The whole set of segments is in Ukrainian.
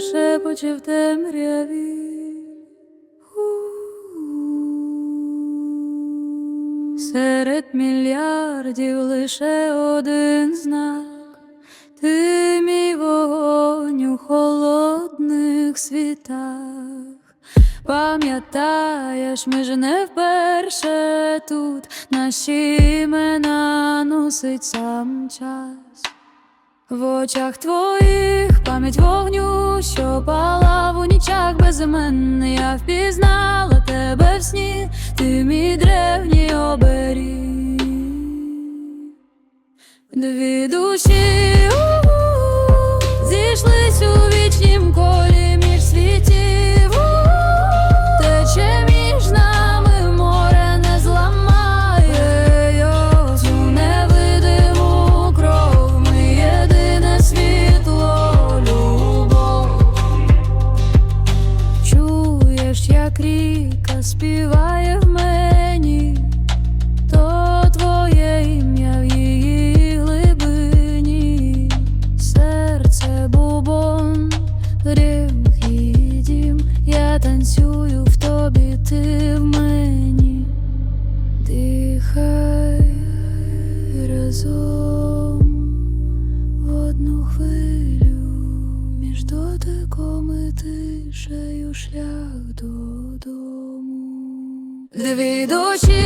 шепоче в темряві. Серед мільярдів лише один знак. Ти мій вогонь у холодних світах. Пам'ятаєш, ми ж не вперше тут наші імена носить сам час. В очах твоїх пам'ять вогню, що в нічах безіменний Я впізнала тебе в сні, ти мій древній оберіг. Дві душі у -у -у, вічнім як ріка співає в мені, то твоє ім'я в її глибині, серце бубон, рим і дім, я танцюю в тобі, ти в мені, дихай разом в одну хвилю між дотиком і тишею шлях додому. Дві душі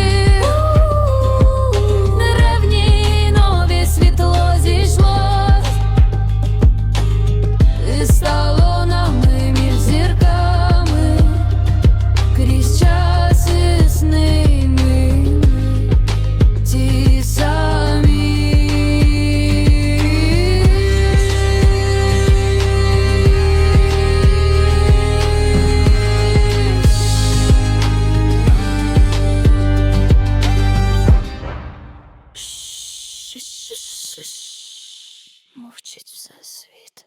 Мовчить все світ,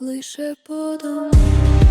лише подумай.